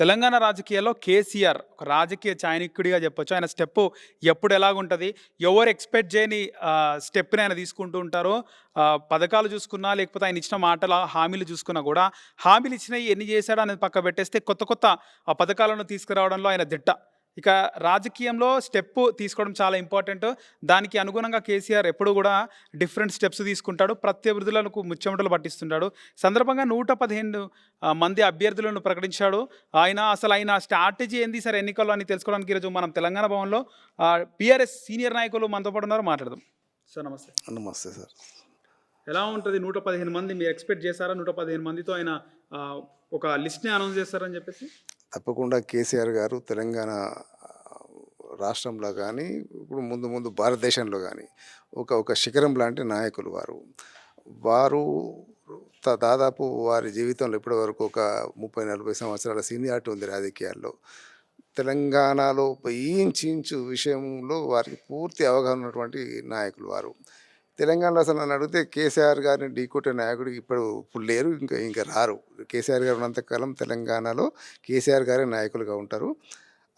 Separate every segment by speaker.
Speaker 1: తెలంగాణ రాజకీయాల్లో కేసీఆర్ ఒక రాజకీయ చాయనికుడిగా చెప్పొచ్చు. ఆయన స్టెప్ ఎప్పుడు ఎలాగుంటుంది? ఎవరు ఎక్స్పెక్ట్ చేయని స్టెప్ని ఆయన తీసుకుంటూ ఉంటారో. పథకాలు చూసుకున్నా లేకపోతే ఆయన ఇచ్చిన మాటల హామీలు చూసుకున్నా కూడా హామీలు ఇచ్చినవి ఎన్ని చేశాడో అనేది పక్క పెట్టేస్తే కొత్త కొత్త ఆ పథకాలను తీసుకురావడంలో ఆయన దిట్ట. ఇక రాజకీయంలో స్టెప్ తీసుకోవడం చాలా ఇంపార్టెంట్. దానికి అనుగుణంగా కేసీఆర్ ఎప్పుడు కూడా డిఫరెంట్ స్టెప్స్ తీసుకుంటాడు. ప్రత్యర్థులకు ముచ్చెమటలు పట్టిస్తుంటాడు. సందర్భంగా నూట పదిహేను మంది అభ్యర్థులను ప్రకటించాడు. ఆయన అసలు ఆయన స్ట్రాటజీ ఏంది సార్ ఎన్నికల్లో అని తెలుసుకోవడానికి ఈరోజు మనం తెలంగాణ భవన్లో బీఆర్ఎస్ సీనియర్ నాయకులు మనతో పాటు ఉన్నారు. మాట్లాడదాం. సార్ నమస్తే.
Speaker 2: నమస్తే సార్.
Speaker 1: ఎలా ఉంటుంది నూట పదిహేను మంది? మీరు ఎక్స్పెక్ట్ చేశారా నూట పదిహేను మందితో ఆయన ఒక లిస్ట్ని అనౌన్స్ చేస్తారని చెప్పేసి?
Speaker 2: తప్పకుండా కేసీఆర్ గారు తెలంగాణ రాష్ట్రంలో కానీ ఇప్పుడు ముందు ముందు భారతదేశంలో కానీ ఒక ఒక శిఖరం లాంటి నాయకులు వారు. వారు త- దాదాపు వారి జీవితంలో ఇప్పటివరకు ఒక ముప్పై నలభై సంవత్సరాల సీనియారిటీ ఉంది రాజకీయాల్లో. తెలంగాణలో ఇంచు ఇంచు విషయంలో వారికి పూర్తి అవగాహన ఉన్నటువంటి నాయకులు వారు. తెలంగాణలో అసలు నన్ను అడిగితే కేసీఆర్ గారిని ఢీకొట్టే నాయకుడు ఇప్పుడు ఇప్పుడు లేరు ఇంకా ఇంకా రారు. కేసీఆర్ గారు ఉన్నంతకాలం తెలంగాణలో కేసీఆర్ గారే నాయకులుగా ఉంటారు.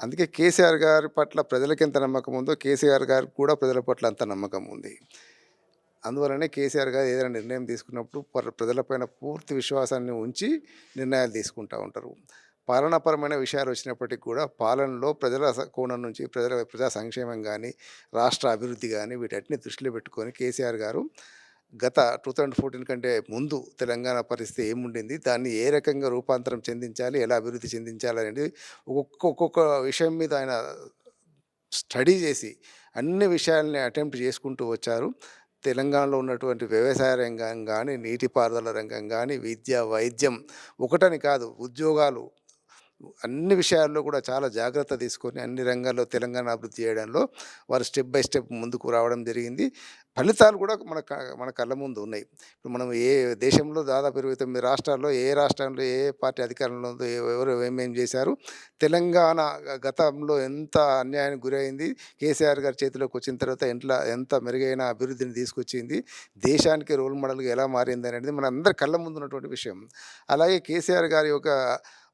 Speaker 2: అందుకే కేసీఆర్ గారి పట్ల ప్రజలకు ఎంత నమ్మకం ఉందో కేసీఆర్ గారికి కూడా ప్రజల పట్ల అంత నమ్మకం ఉంది. అందువలనే కేసీఆర్ గారు ఏదైనా నిర్ణయం తీసుకున్నప్పుడు పర- ప్రజలపైన పూర్తి విశ్వాసాన్ని ఉంచి నిర్ణయాలు తీసుకుంటూ ఉంటారు. పాలనాపరమైన విషయాలు వచ్చినప్పటికీ కూడా పాలనలో ప్రజల కోణం నుంచి ప్రజల ప్రజా సంక్షేమం కానీ రాష్ట్ర అభివృద్ధి కానీ వీటన్నిటిని దృష్టిలో పెట్టుకొని కేసీఆర్ గారు గత టూ థౌజండ్ ఫోర్టీన్ కంటే ముందు తెలంగాణ పరిస్థితి ఏముండింది దాన్ని ఏ రకంగా రూపాంతరం చెందించాలి ఎలా అభివృద్ధి చెందించాలి అనేది ఒక్కొక్క ఒక్కొక్క విషయం మీద ఆయన స్టడీ చేసి అన్ని విషయాల్ని అటెంప్ట్ చేసుకుంటూ వచ్చారు. తెలంగాణలో ఉన్నటువంటి వ్యవసాయ రంగం కానీ నీటిపారుదల రంగం కానీ విద్య వైద్యం ఒకటని కాదు ఉద్యోగాలు అన్ని విషయాల్లో కూడా చాలా జాగ్రత్త తీసుకొని అన్ని రంగాల్లో తెలంగాణ అభివృద్ధి చేయడంలో వారు స్టెప్ బై స్టెప్ ముందుకు రావడం జరిగింది. ఫలితాలు కూడా మన మన కళ్ళ ముందు ఉన్నాయి. ఇప్పుడు మనం ఏ దేశంలో దాదాపు ఇరవై తొమ్మిది రాష్ట్రాల్లో ఏ రాష్ట్రంలో ఏ పార్టీ అధికారంలో ఉందో ఎవరు ఏమేం చేశారు తెలంగాణ గతంలో ఎంత అన్యాయానికి గురైంది కేసీఆర్ గారి చేతిలోకి వచ్చిన తర్వాత ఇంట్లో ఎంత మెరుగైన అభివృద్ధిని తీసుకొచ్చింది దేశానికి రోల్ మోడల్గా ఎలా మారింది అనేది మన అందరి కళ్ళ ముందు ఉన్నటువంటి విషయం. అలాగే కేసీఆర్ గారి యొక్క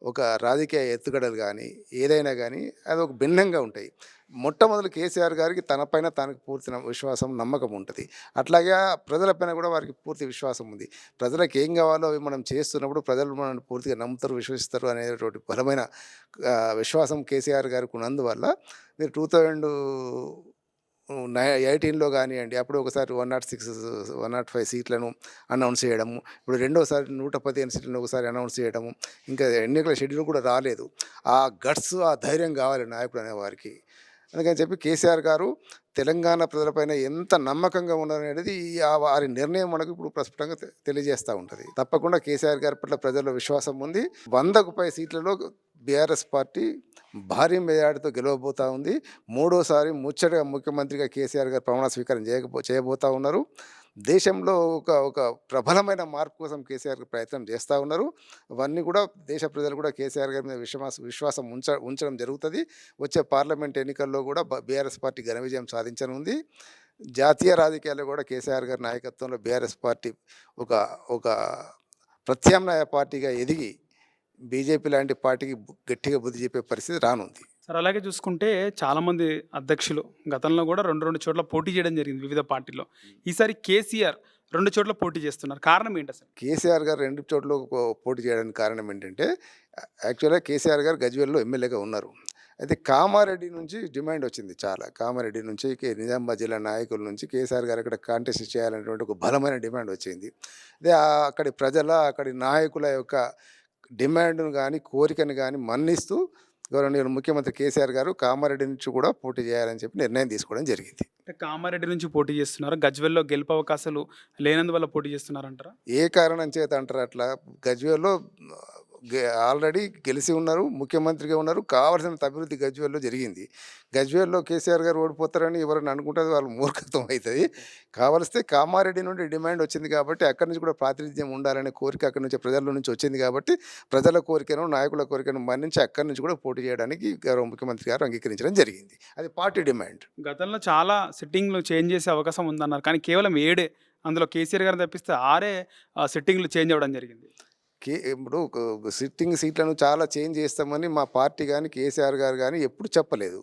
Speaker 2: ఒక రాజకీయ ఎత్తుగడలు కానీ ఏదైనా కానీ అది ఒక భిన్నంగా ఉంటాయి. మొట్టమొదటి కేసీఆర్ గారికి తనపైన తనకు పూర్తి విశ్వాసం నమ్మకం ఉంటుంది. అట్లాగే ప్రజలపైన కూడా వారికి పూర్తి విశ్వాసం ఉంది. ప్రజలకు ఏం కావాలో అవి మనం చేస్తున్నప్పుడు ప్రజలు మనల్ని పూర్తిగా నమ్ముతారు విశ్వసిస్తారు అనేటువంటి బలమైన విశ్వాసం కేసీఆర్ గారికి ఉన్నందువల్ల మీరు టూ థౌజండ్ ఎయిటీన్లో కానివ్వండి అప్పుడు ఒకసారి one nought six one nought five సీట్లను అనౌన్స్ చేయడము. ఇప్పుడు రెండోసారి నూట పదిహేను సీట్లను ఒకసారి అనౌన్స్ చేయడము. ఇంకా ఎన్నికల షెడ్యూల్ కూడా రాలేదు. ఆ గట్స్ ఆ ధైర్యం కావాలి నాయకుడు అనేవారికి. అందుకని చెప్పి కేసీఆర్ గారు తెలంగాణ ప్రజలపైన ఎంత నమ్మకంగా ఉన్నారనేది ఈ ఆ వారి నిర్ణయం మనకు ఇప్పుడు ప్రస్ఫుటంగా తెలియజేస్తూ ఉంటుంది. తప్పకుండా కేసీఆర్ గారి పట్ల ప్రజల్లో విశ్వాసం ఉంది. వందకు పై సీట్లలో బీఆర్ఎస్ పార్టీ భారీ మెజార్టీతో గెలవబోతూ ఉంది. మూడోసారి ముచ్చటగా ముఖ్యమంత్రిగా కేసీఆర్ గారు ప్రమాణ స్వీకారం చేయకపో చేయబోతూ ఉన్నారు. దేశంలో ఒక ఒక ప్రబలమైన మార్పు కోసం కేసీఆర్ ప్రయత్నం చేస్తూ ఉన్నారు. అవన్నీ కూడా దేశ ప్రజలు కూడా కేసీఆర్ గారి మీద విశ్వాస విశ్వాసం ఉంచ ఉంచడం జరుగుతుంది. వచ్చే పార్లమెంట్ ఎన్నికల్లో కూడా బీఆర్ఎస్ పార్టీ ఘన విజయం సాధించనుంది. జాతీయ రాజకీయాల్లో కూడా కేసీఆర్ గారి నాయకత్వంలో బీఆర్ఎస్ పార్టీ ఒక ఒక ప్రత్యామ్నాయ పార్టీగా ఎదిగి బీజేపీ లాంటి పార్టీకి గట్టిగా బుద్ధి చెప్పే పరిస్థితి రానుంది.
Speaker 1: సార్ అలాగే చూసుకుంటే చాలామంది అధ్యక్షులు గతంలో కూడా రెండు రెండు చోట్ల పోటీ చేయడం జరిగింది వివిధ పార్టీల్లో. ఈసారి కేసీఆర్ రెండు చోట్ల పోటీ చేస్తున్నారు. కారణం ఏంటి అసలు
Speaker 2: కేసీఆర్ గారు రెండు చోట్ల పోటీ చేయడానికి కారణం ఏంటంటే యాక్చువల్గా కేసీఆర్ గారు గజ్వేల్లో ఎమ్మెల్యేగా ఉన్నారు. అయితే కామారెడ్డి నుంచి డిమాండ్ వచ్చింది చాలా. కామారెడ్డి నుంచి నిజామాబాద్ జిల్లా నాయకుల నుంచి కేసీఆర్ గారు అక్కడ కాంటెస్ట్ చేయాలనేటువంటి ఒక బలమైన డిమాండ్ వచ్చింది. అదే అక్కడి ప్రజల అక్కడి నాయకుల యొక్క డిమాండ్ను కానీ కోరికను కానీ మన్నిస్తూ గౌరవనీయులు ముఖ్యమంత్రి కేసీఆర్ గారు కామారెడ్డి నుంచి కూడా పోటీ చేయాలని చెప్పి నిర్ణయం తీసుకోవడం జరిగింది.
Speaker 1: కామారెడ్డి నుంచి పోటీ చేస్తున్నారు. గజ్వెల్లో గెలుపు అవకాశాలు లేనందువల్ల పోటీ చేస్తున్నారంటారా?
Speaker 2: ఏ కారణం చేత అంటారు అట్లా? గజ్వేల్లో ఆల్రెడీ గెలిచి ఉన్నారు ముఖ్యమంత్రిగా ఉన్నారు. కావాల్సిన అభివృద్ధి గజ్వేల్లో జరిగింది. గజ్వేల్లో కేసీఆర్ గారు ఓడిపోతారని ఎవరైనా అనుకుంటారు వాళ్ళు మూర్ఖత్వం అవుతుంది. కావలిస్తే కామారెడ్డి నుండి డిమాండ్ వచ్చింది కాబట్టి అక్కడి నుంచి కూడా ప్రాతినిధ్యం ఉండాలనే కోరిక అక్కడి నుంచి ప్రజల నుంచి వచ్చింది కాబట్టి ప్రజల కోరికను నాయకుల కోరికను మన్నించి అక్కడి నుంచి కూడా పోటీ చేయడానికి గౌరవ ముఖ్యమంత్రి గారు అంగీకరించడం జరిగింది. అది పార్టీ డిమాండ్.
Speaker 1: గతంలో చాలా సిట్టింగ్లు చేంజ్ చేసే అవకాశం ఉందన్నారు. కానీ కేవలం ఏడే అందులో కేసీఆర్ గారు తప్పిస్తే ఆరే ఆ, సిట్టింగ్లు చేంజ్ అవ్వడం జరిగింది.
Speaker 2: కే ఇప్పుడు ఒక సిట్టింగ్ సీట్లను చాలా చేంజ్ చేస్తామని మా పార్టీ కానీ కేసీఆర్ గారు కానీ ఎప్పుడు చెప్పలేదు.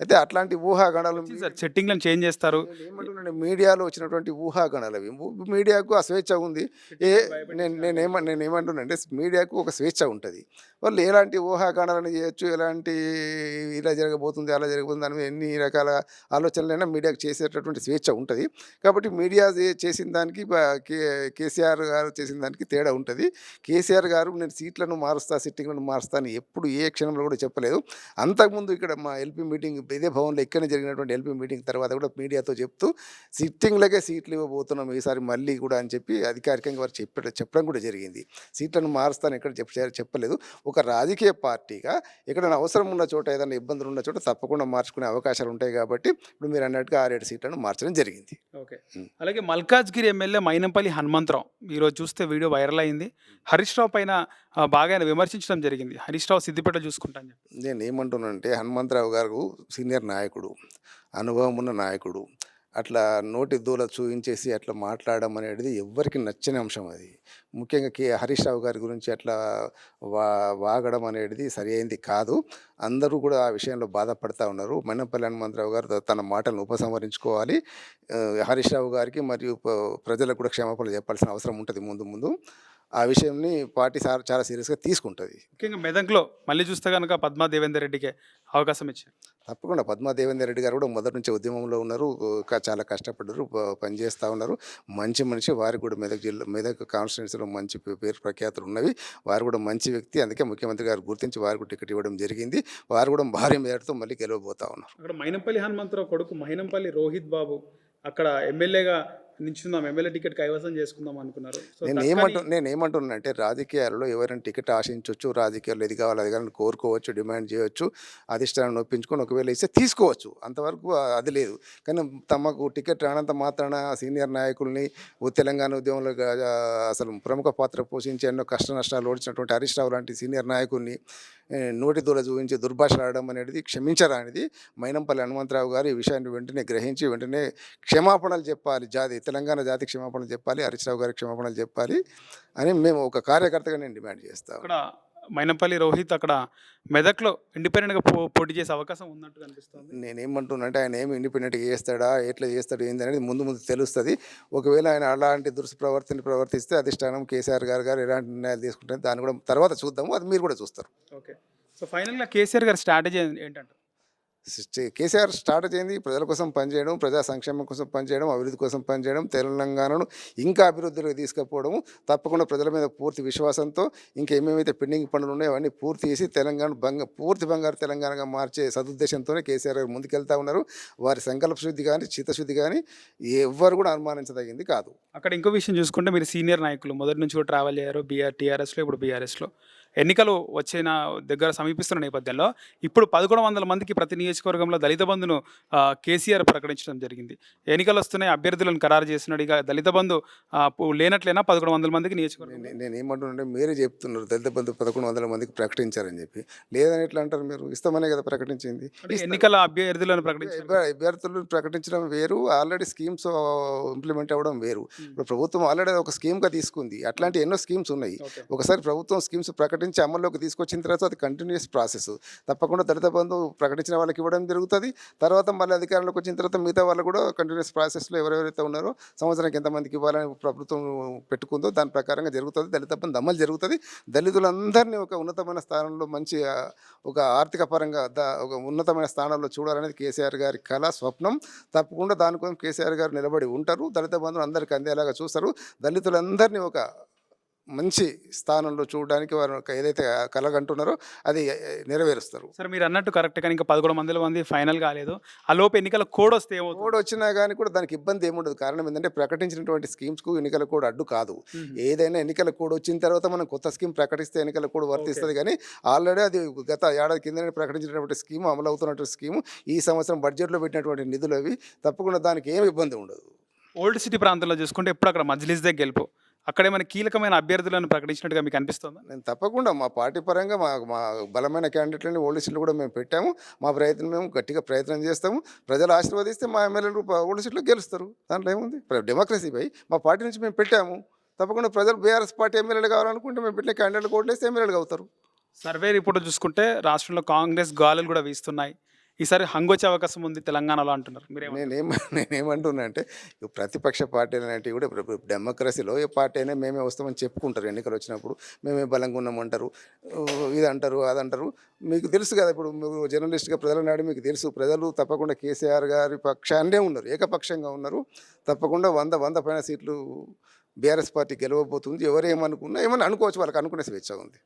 Speaker 2: అయితే అట్లాంటి ఊహాగణాలు
Speaker 1: సార్ సెట్టింగ్లను చేంజ్ చేస్తారు.
Speaker 2: ఏమంటున్నాను మీడియాలో వచ్చినటువంటి ఊహాగణాలు అవి. మీడియాకు ఆ స్వేచ్ఛ ఉంది. ఏ నేను నేను ఏమ నేను ఏమంటున్నానంటే మీడియాకు ఒక స్వేచ్ఛ ఉంటుంది. వాళ్ళు ఎలాంటి ఊహాగణాలను చేయొచ్చు? ఎలాంటి ఇలా జరగబోతుంది అలా జరగబోతుంది అని ఎన్ని రకాల ఆలోచనలైనా మీడియాకు చేసేటటువంటి స్వేచ్ఛ ఉంటుంది. కాబట్టి మీడియా చేసిన దానికి కేసీఆర్ గారు చేసిన దానికి తేడా ఉంటుంది. కేసీఆర్ గారు నేను సీట్లను మారుస్తా సిట్టింగ్లను మారుస్తా అని ఎప్పుడు ఏ క్షణంలో కూడా చెప్పలేదు. అంతకుముందు ఇక్కడ మా ఎల్పీ మీటింగ్ ఇదే భవన్లో ఇక్కడ జరిగినటువంటి ఎల్పీ మీటింగ్ తర్వాత కూడా మీడియాతో చెప్తూ సిట్టింగ్లకే సీట్లు ఇవ్వబోతున్నాం ఈసారి మళ్ళీ కూడా అని చెప్పి అధికారికంగా వారు చెప్ప చెప్పడం కూడా జరిగింది. సీట్లను మారుస్తాను ఎక్కడ చెప్ప చెప్పలేదు. ఒక రాజకీయ పార్టీగా ఎక్కడైనా అవసరం ఉన్న చోట ఏదైనా ఇబ్బందులు ఉన్న చోట తప్పకుండా మార్చుకునే అవకాశాలు ఉంటాయి కాబట్టి ఇప్పుడు మీరు అన్నట్టుగా ఆరేడు సీట్లను మార్చడం జరిగింది.
Speaker 1: ఓకే. అలాగే మల్కాజ్గిరి ఎమ్మెల్యే మైనంపల్లి హనుమంతరావు ఈరోజు చూస్తే వీడియో వైరల్ అయింది. హరీష్ రావు పైన బాగా ఆయన విమర్శించడం జరిగింది. హరీష్ రావు సిద్దిపేట చూసుకుంటాను చెప్పి.
Speaker 2: నేను ఏమంటున్నానంటే హనుమంతరావు గారు సీనియర్ నాయకుడు అనుభవం ఉన్న నాయకుడు అట్లా నోటి దూల చూపించేసి అట్లా మాట్లాడడం అనేది ఎవ్వరికి నచ్చని అంశం అది. ముఖ్యంగా కే హరీష్ రావు గారి గురించి అట్లా వా వాగడం అనేది సరి కాదు. అందరూ కూడా ఆ విషయంలో బాధపడతా ఉన్నారు. మైనపల్లి హనుమంతరావు గారు తన మాటలను ఉపసంహరించుకోవాలి. హరీష్ రావు గారికి మరియు ప్రజలకు కూడా క్షమాపణలు చెప్పాల్సిన అవసరం ఉంటుంది ముందు ముందు. ఆ విషయంని పార్టీ సార్ చాలా సీరియస్గా తీసుకుంటుంది.
Speaker 1: ముఖ్యంగా మెదక్లో మళ్ళీ చూస్తే కనుక పద్మా దేవేందర్ రెడ్డికే అవకాశం ఇచ్చారు.
Speaker 2: తప్పకుండా పద్మా దేవేందర్ రెడ్డి గారు కూడా మొదటి నుంచి ఉద్యమంలో ఉన్నారు చాలా కష్టపడ్డారు పనిచేస్తూ ఉన్నారు. మంచి మనిషి వారికి కూడా మెదక్ జిల్లా మెదక్ కాన్స్టిట్యున్సీలో మంచి పేరు ప్రఖ్యాతులు ఉన్నవి. వారు కూడా మంచి వ్యక్తి. అందుకే ముఖ్యమంత్రి గారు గుర్తించి వారికి కూడా టికెట్ ఇవ్వడం జరిగింది. వారు కూడా భారీ మేరతో మళ్ళీ గెలవబోతా ఉన్నారు.
Speaker 1: అక్కడ మైనంపల్లి హనుమంతరావు కొడుకు మైనంపల్లి రోహిత్ బాబు అక్కడ ఎమ్మెల్యేగా నించుందాం ఎమ్మెల్యే టికెట్ కైవసం చేసుకుందాం అనుకున్నారు.
Speaker 2: నేను ఏమంటు నేను ఏమంటున్నా అంటే రాజకీయాలలో ఎవరైనా టికెట్ ఆశించవచ్చు రాజకీయాల్లో ఇది కావాలి అది కావాలని కోరుకోవచ్చు డిమాండ్ చేయొచ్చు అధిష్టానాన్ని ఒప్పించుకొని ఒకవేళ ఇస్తే తీసుకోవచ్చు. అంతవరకు అది లేదు. కానీ తమకు టికెట్ రానంత మాత్రాన సీనియర్ నాయకుల్ని ఓ తెలంగాణ ఉద్యమంలో అసలు ప్రముఖ పాత్ర పోషించి ఎన్నో కష్ట నష్టాలు ఓడించినటువంటి హరీష్ రావు లాంటి సీనియర్ నాయకుల్ని నోటి దూర చూపించి దుర్భాషలు ఆడడం అనేది క్షమించరానిది మైనంపల్లి హనుమంతరావు గారు ఈ విషయాన్ని వెంటనే గ్రహించి వెంటనే క్షమాపణలు చెప్పాలి. జాతి తెలంగాణ జాతి క్షమాపణలు చెప్పాలి హరీశ్రావు గారికి క్షమాపణలు చెప్పాలి అని మేము ఒక కార్యకర్తగా నేను డిమాండ్ చేస్తాను
Speaker 1: అక్కడ మైనంపల్లి రోహిత్ అక్కడ మెదక్లో ఇండిపెండెంట్గా పో పోటీ చేసే అవకాశం ఉన్నట్టు కనిపిస్తుంది
Speaker 2: నేనేమంటున్నా అంటే ఆయన ఏమి ఇండిపెండెంట్గా చేస్తాడా ఎట్లా చేస్తాడు ఏంది అనేది ముందు ముందు తెలుస్తుంది. ఒకవేళ ఆయన అలాంటి దుష్ప్రవర్తన ప్రవర్తిస్తే అధిష్టానం కేసీఆర్ గారు గారు ఎలాంటి నిర్ణయాలు తీసుకుంటే దాన్ని కూడా తర్వాత చూద్దాము అది మీరు కూడా చూస్తారు.
Speaker 1: ఓకే. సో ఫైనల్గా కేసీఆర్ గారి స్ట్రాటజీ ఏంటంటే
Speaker 2: సి- కేసీఆర్ స్టార్ట్ చేయింది ప్రజల కోసం పనిచేయడం ప్రజా సంక్షేమం కోసం పనిచేయడం అభివృద్ధి కోసం పనిచేయడం తెలంగాణను ఇంకా అభివృద్ధిలోకి తీసుకుపోవడం తప్పకుండా ప్రజల మీద పూర్తి విశ్వాసంతో ఇంకా ఏమేమైతే పెండింగ్ పనులు ఉన్నాయో అవన్నీ పూర్తి చేసి తెలంగాణ బంగ పూర్తి బంగారు తెలంగాణగా మార్చే సదుద్దేశంతోనే కేసీఆర్ గారు ముందుకెళ్తా ఉన్నారు. వారి సంకల్ప శుద్ధి కానీ చిత్తశుద్ధి కానీ ఎవ్వరు కూడా అనుమానించదగింది కాదు.
Speaker 1: అక్కడ ఇంకో విషయం చూసుకుంటే మీరు సీనియర్ నాయకులు. మొదటి నుంచి కూడా ట్రావెల్ అయ్యారు బీఆర్ టీఆర్ఎస్లో ఇప్పుడు బీఆర్ఎస్లో. ఎన్నికలు వచ్చిన దగ్గర సమీపిస్తున్న నేపథ్యంలో ఇప్పుడు పదకొండు వందల మందికి ప్రతి నియోజకవర్గంలో దళిత బంధును కేసీఆర్ ప్రకటించడం జరిగింది. ఎన్నికలు వస్తున్నాయి అభ్యర్థులను ఖరారు చేస్తున్నాడు ఇక దళిత బంధు లేనట్లేనా పదకొండు వందల మందికి నియోజకవర్గం
Speaker 2: నేను నేను ఏమంటున్నానంటే మీరే చెప్తున్నారు దళిత బంధు పదకొండు వందల మందికి ప్రకటించారని చెప్పి. లేదని ఎట్లా అంటారు మీరు? ఇస్తామనే కదా ప్రకటించింది.
Speaker 1: ఎన్నికల అభ్యర్థులను ప్రకటించారు
Speaker 2: అభ్య- అభ్యర్థులు ప్రకటించడం వేరు ఆల్రెడీ స్కీమ్స్ ఇంప్లిమెంట్ అవ్వడం వేరు. ఇప్పుడు ప్రభుత్వం ఆల్రెడీ ఒక స్కీమ్గా తీసుకుంది. అట్లాంటి ఎన్నో స్కీమ్స్ ఉన్నాయి. ఒకసారి ప్రభుత్వం స్కీమ్స్ ప్రకటించి అమల్లోకి తీసుకొచ్చిన తర్వాత అది కంటిన్యూస్ ప్రాసెస్ తప్పకుండా దళిత బంధు ప్రకటించిన వాళ్ళకి ఇవ్వడం జరుగుతుంది. తర్వాత మళ్ళీ అధికారంలోకి వచ్చిన తర్వాత మిగతా వాళ్ళు కూడా కంటిన్యూస్ ప్రాసెస్లో ఎవరెవరైతే ఉన్నారో సంవత్సరానికి ఎంతమందికి ఇవ్వాలని ప్రభుత్వం పెట్టుకుందో దాని ప్రకారంగా జరుగుతుంది. దళిత బంధు అమలు జరుగుతుంది. దళితులందరినీ ఒక ఉన్నతమైన స్థానంలో మంచి ఒక ఆర్థిక పరంగా ఒక ఉన్నతమైన స్థానంలో చూడాలనేది కేసీఆర్ గారి కళ స్వప్నం. తప్పకుండా దానికోసం కేసీఆర్ గారు నిలబడి ఉంటారు. దళిత బంధువులు అందరికీ అందేలాగా చూస్తారు. దళితులందరినీ ఒక మంచి స్థానంలో చూడడానికి వారు ఏదైతే కలగంటున్నారో అది నెరవేరుస్తారు.
Speaker 1: సార్ మీరు అన్నట్టు కరెక్ట్ కానీ ఇంకా పదకొండు మందిల మంది ఫైనల్ కాలేదు. ఆ లోపు ఎన్నికల కోడ్ వస్తే ఏమవుతుంది?
Speaker 2: కోడ్ వచ్చినా కానీ కూడా దానికి ఇబ్బంది ఏముండదు. కారణం ఏంటంటే ప్రకటించినటువంటి స్కీమ్స్కు ఎన్నికల కోడ్ అడ్డు కాదు. ఏదైనా ఎన్నికల కోడ్ వచ్చిన తర్వాత మనం కొత్త స్కీమ్ ప్రకటిస్తే ఎన్నికల కోడ్ వర్తిస్తుంది కానీ ఆల్రెడీ అది గత ఏడాది కిందనే ప్రకటించినటువంటి స్కీమ్ అమలు అవుతున్నటువంటి స్కీము. ఈ సంవత్సరం బడ్జెట్లో పెట్టినటువంటి నిధులు అవి తప్పకుండా దానికి ఏమి ఇబ్బంది ఉండదు.
Speaker 1: ఓల్డ్ సిటీ ప్రాంతంలో చూసుకుంటే ఎప్పుడు అక్కడ మజ్లిస్ దగ్గర గెలుపు? అక్కడే మన కీలకమైన అభ్యర్థులను ప్రకటించినట్టుగా మీకు అనిపిస్తుందా?
Speaker 2: నేను తప్పకుండా మా పార్టీ పరంగా మా మా బలమైన క్యాండిడేట్లని ఓల్డ్ సీట్లు కూడా మేము పెట్టాము. మా ప్రయత్నం మేము గట్టిగా ప్రయత్నం చేస్తాము. ప్రజలు ఆశీర్వదిస్తే మా ఎమ్మెల్యేలు ఓల్డ్ సీట్లు గెలుస్తారు. దాంట్లో ఏముంది? డెమోక్రసీ పై మా పార్టీ నుంచి మేము పెట్టాము. తప్పకుండా ప్రజలు బీఆర్ఎస్ పార్టీ ఎమ్మెల్యేలు కావాలనుకుంటే మేము పెట్టిన క్యాండిడేట్ ఓట్లేస్తే ఎమ్మెల్యేలు అవుతారు.
Speaker 1: సర్వే రిపోర్ట్ చూసుకుంటే రాష్ట్రంలో కాంగ్రెస్ గాలులు కూడా వీస్తున్నాయి. ఈసారి హంగొచ్చే అవకాశం ఉంది తెలంగాణలో అంటున్నారు. మీరేమో
Speaker 2: నేనేం నేనేమంటున్నా అంటే ప్రతిపక్ష పార్టీలు అనేటివి కూడా ఇప్పుడు డెమోక్రసీలో ఏ పార్టీ అయినా మేమే వస్తామని చెప్పుకుంటారు ఎన్నికలు వచ్చినప్పుడు. మేమే బలంగా ఉన్నామంటారు. ఇది అంటారు అది అంటారు మీకు తెలుసు కదా ఇప్పుడు మీరు జర్నలిస్ట్గా ప్రజల నాడు మీకు తెలుసు. ప్రజలు తప్పకుండా కేసీఆర్ గారి పక్షాన్నే ఉన్నారు. ఏకపక్షంగా ఉన్నారు. తప్పకుండా వంద వంద పైన సీట్లు బీఆర్ఎస్ పార్టీ గెలవబోతుంది. ఎవరు ఏమనుకున్నా ఏమన్నా అనుకోవచ్చు వాళ్ళకి అనుకునే స్వేచ్ఛ ఉంది.